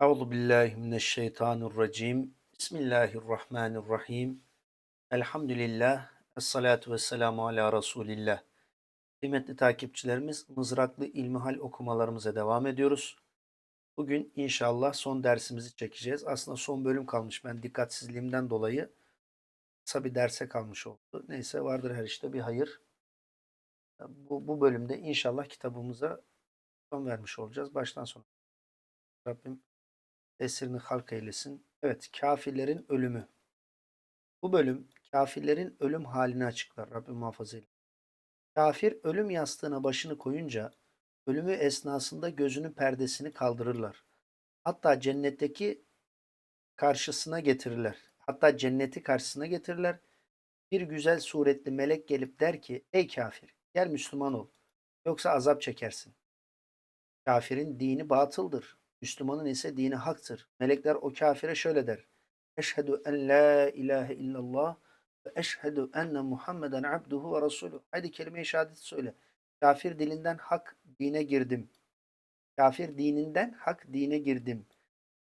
Euzu billahi mineşşeytanirracim. Bismillahirrahmanirrahim. Elhamdülillah. Esselatu vesselamu ala Resulillah. Kıymetli takipçilerimiz, mızraklı ilmihal okumalarımıza devam ediyoruz. Bugün inşallah son dersimizi çekeceğiz. Aslında son bölüm kalmış. Ben dikkatsizliğimden dolayı kısa bir derse kalmış oldu. Neyse vardır her işte bir hayır. Bu, bu bölümde inşallah kitabımıza son vermiş olacağız. Baştan sona. Rabbim esirini halk eylesin. Evet, kafirlerin ölümü. Bu bölüm kafirlerin ölüm halini açıklar. Rabbim muhafaza. Kafir ölüm yastığına başını koyunca ölümü esnasında gözünün perdesini kaldırırlar. Hatta cennetteki karşısına getirirler. Hatta cenneti karşısına getirirler. Bir güzel suretli melek gelip der ki ey kafir gel Müslüman ol yoksa azap çekersin. Kafirin dini batıldır. Müslümanın ise dini haktır. Melekler o kafire şöyle der. Eşhedü en la ilahe illallah ve eşhedü enne Muhammeden abduhu ve resulü. Haydi kelime-i şehadet söyle. Kafir dilinden hak dine girdim. Kafir dininden hak dine girdim.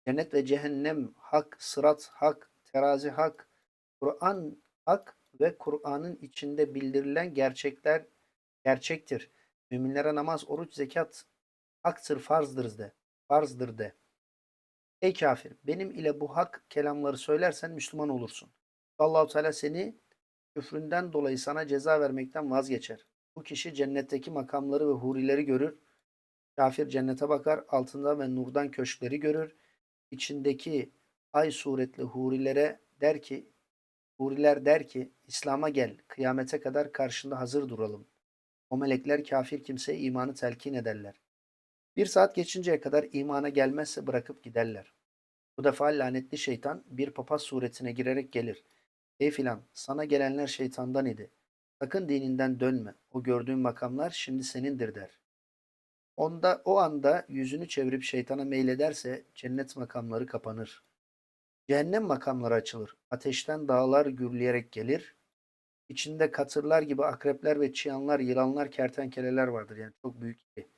Cennet ve cehennem hak, sırat hak, terazi hak, Kur'an hak ve Kur'an'ın içinde bildirilen gerçekler gerçektir. Müminlere namaz, oruç, zekat haktır, farzdır de. Farzdır de. Ey kafir, benim ile bu hak kelamları söylersen Müslüman olursun. Allahu Teala seni küfründen dolayı sana ceza vermekten vazgeçer. Bu kişi cennetteki makamları ve hurileri görür. Kafir cennete bakar, altında ve nurdan köşkleri görür. İçindeki ay suretli hurilere der ki, huriler der ki, İslam'a gel, kıyamete kadar karşında hazır duralım. O melekler kafir kimseye imanı telkin ederler. Bir saat geçinceye kadar imana gelmezse bırakıp giderler. Bu defa lanetli şeytan bir papaz suretine girerek gelir. Ey filan sana gelenler şeytandan idi. Sakın dininden dönme. O gördüğün makamlar şimdi senindir der. Onda o anda yüzünü çevirip şeytana meylederse cennet makamları kapanır. Cehennem makamları açılır. Ateşten dağlar gürleyerek gelir. İçinde katırlar gibi akrepler ve çıyanlar, yılanlar, kertenkeleler vardır. Yani çok büyük şey.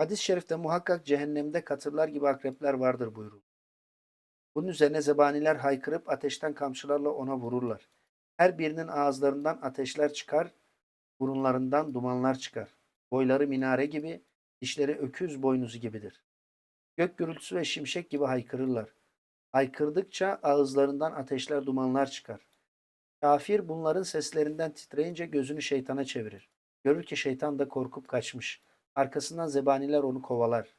Hadis-i şerifte muhakkak cehennemde katırlar gibi akrepler vardır buyurulur. Bunun üzerine zebaniler haykırıp ateşten kamçılarla ona vururlar. Her birinin ağızlarından ateşler çıkar, burunlarından dumanlar çıkar. Boyları minare gibi, dişleri öküz boynuzu gibidir. Gök gürültüsü ve şimşek gibi haykırırlar. Haykırdıkça ağızlarından ateşler dumanlar çıkar. Kafir bunların seslerinden titreyince gözünü şeytana çevirir. Görür ki şeytan da korkup kaçmış. Arkasından zebaniler onu kovalar.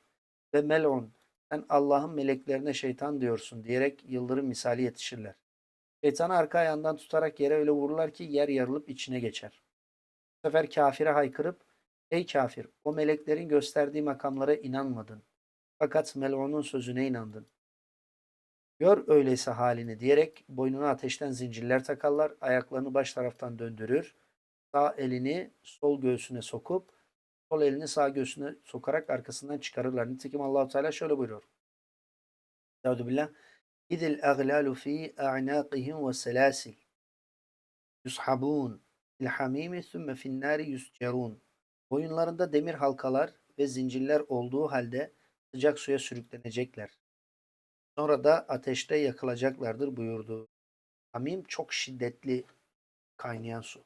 Ve melon, sen Allah'ın meleklerine şeytan diyorsun diyerek yıldırım misali yetişirler. Şeytanı arka ayağından tutarak yere öyle vururlar ki yer yarılıp içine geçer. Bu sefer kafire haykırıp, ey kafir o meleklerin gösterdiği makamlara inanmadın. Fakat melonun sözüne inandın. Gör öyleyse halini diyerek boynuna ateşten zincirler takarlar, ayaklarını baş taraftan döndürür, sağ elini sol göğsüne sokup sol elini sağ göğsüne sokarak arkasından çıkarırlar. Nitekim Allahu Teala şöyle buyuruyor. Estağfirullah. billah. İdil aglalu fi a'naqihim ve selasil. Yushabun il hamimi thumme fin nari. Boyunlarında demir halkalar ve zincirler olduğu halde sıcak suya sürüklenecekler. Sonra da ateşte yakılacaklardır buyurdu. Hamim çok şiddetli kaynayan su.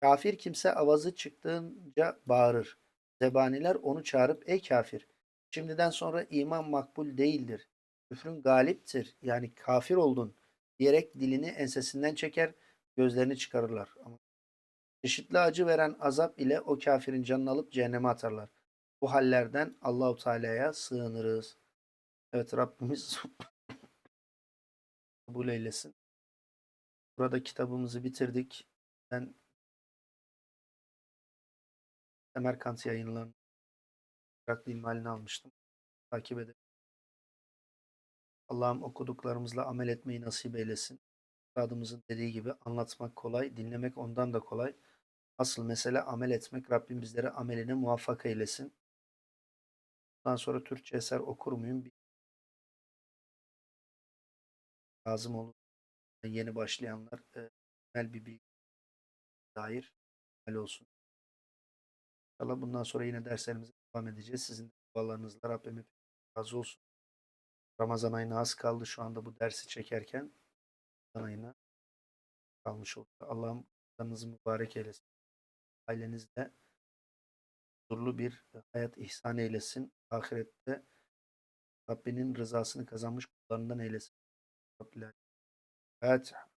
Kafir kimse avazı çıktığınca bağırır. Zebaniler onu çağırıp ey kafir şimdiden sonra iman makbul değildir. Küfrün galiptir yani kafir oldun diyerek dilini ensesinden çeker gözlerini çıkarırlar. Ama çeşitli acı veren azap ile o kafirin canını alıp cehenneme atarlar. Bu hallerden Allahu Teala'ya sığınırız. Evet Rabbimiz kabul eylesin. Burada kitabımızı bitirdik. Ben Semerkant yayınlarını Iraklı ilmalini almıştım. Takip edin. Allah'ım okuduklarımızla amel etmeyi nasip eylesin. Üstadımızın dediği gibi anlatmak kolay, dinlemek ondan da kolay. Asıl mesele amel etmek. Rabbim bizlere ameline muvaffak eylesin. Bundan sonra Türkçe eser okur muyum? Lazım olur. Yeni başlayanlar e, bir bilgi dair olsun. İnşallah bundan sonra yine derslerimize devam edeceğiz. Sizin de dualarınızla Rabbim razı olsun. Ramazan ayına az kaldı şu anda bu dersi çekerken. Ramazan ayına kalmış oldu. Allah'ım kanınızı mübarek eylesin. Ailenizde huzurlu bir hayat ihsan eylesin. Ahirette Rabbinin rızasını kazanmış kullarından eylesin. Rabbil. Fatiha.